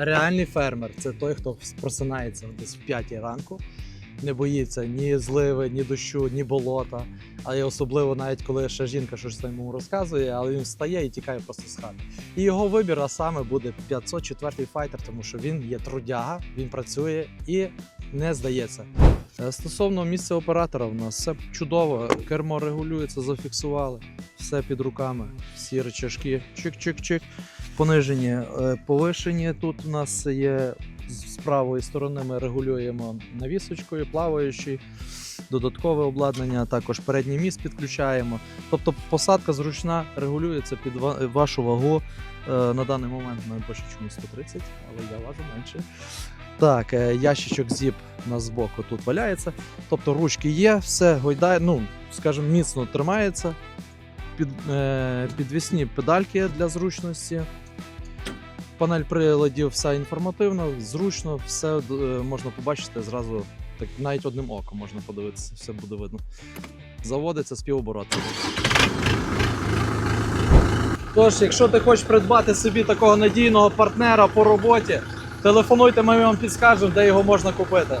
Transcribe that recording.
Реальний фермер це той, хто просинається десь в 5 ранку, не боїться ні зливи, ні дощу, ні болота. А й особливо навіть коли ще жінка щось йому розказує, але він встає і тікає просто з хати. І його вибір а саме буде 504-й файтер, тому що він є трудяга, він працює і не здається. Е, Стосовно місця оператора, в нас все чудово. Кермо регулюється, зафіксували, все під руками, всі рычажки, чик-чик-чик. Понижені, е, повишені. Тут у нас є з правої сторони. Ми регулюємо навісочкою, плаваючий, додаткове обладнання. Також передній міст підключаємо. Тобто посадка зручна, регулюється під вашу вагу. Е, На даний момент ми чомусь 130, але я важу менше. Так, е, ящичок зіп у нас збоку тут валяється. Тобто ручки є, все гойдає, ну, скажімо, міцно тримається. Під, е, підвісні педальки для зручності. Панель приладів все інформативно, зручно, все е, можна побачити зразу, так навіть одним оком можна подивитися, все буде видно. Заводиться з півоборота. Тож, якщо ти хочеш придбати собі такого надійного партнера по роботі, телефонуйте, ми вам підскажемо, де його можна купити.